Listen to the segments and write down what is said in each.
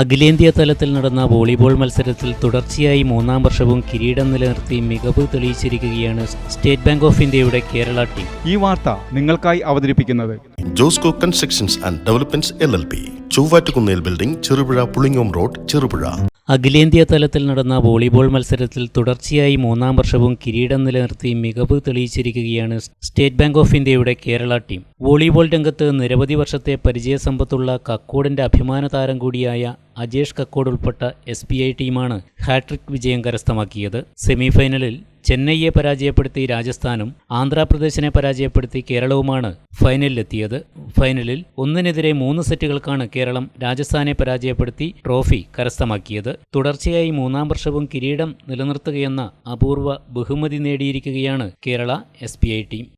അഖിലേന്ത്യാ തലത്തിൽ നടന്ന വോളിബോൾ മത്സരത്തിൽ തുടർച്ചയായി മൂന്നാം വർഷവും കിരീടം നിലനിർത്തി മികവ് തെളിയിച്ചിരിക്കുകയാണ് സ്റ്റേറ്റ് ബാങ്ക് ഓഫ് ഇന്ത്യയുടെ കേരള ടീം. ഈ വാർത്ത നിങ്ങൾക്കായി അവതരിപ്പിക്കുന്നത്. Josco constructions and developments L L P. Chovvattukunnel building Cherupuzha Pulingome road Cherupuzha. അഖിലേന്ത്യാ തലത്തിൽ നടന്ന വോളിബോൾ മത്സരത്തിൽ തുടർച്ചയായി മൂന്നാം വർഷവും കിരീടം നിലനിർത്തി മികവ് തെളിയിച്ചിരിക്കുകയാണ് സ്റ്റേറ്റ് ബാങ്ക് ഓഫ് ഇന്ത്യയുടെ കേരള ടീം. വോളിബോൾ രംഗത്ത് നിരവധി വർഷത്തെ പരിചയസമ്പത്തുള്ള കക്കോടിന്റെ അഭിമാന താരം കൂടിയായ അജേഷ് കക്കോട് ഉൾപ്പെട്ട എസ് ടീമാണ് ഹാട്രിക് വിജയം കരസ്ഥമാക്കിയത്. സെമിഫൈനലിൽ ചെന്നൈയെ പരാജയപ്പെടുത്തി രാജസ്ഥാനും ആന്ധ്രാപ്രദേശിനെ പരാജയപ്പെടുത്തി കേരളവുമാണ് ഫൈനലിലെത്തിയത്. ഫൈനലിൽ ഒന്നിനെതിരെ മൂന്ന് സെറ്റുകൾക്കാണ് കേരളം രാജസ്ഥാനെ പരാജയപ്പെടുത്തി ട്രോഫി കരസ്ഥമാക്കിയത്. തുടർച്ചയായി മൂന്നാം വർഷവും കിരീടം നിലനിർത്തുകയെന്ന അപൂർവ ബഹുമതി നേടിയിരിക്കുകയാണ് കേരള എസ് ടീം.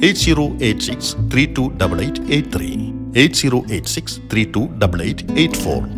8086 328883,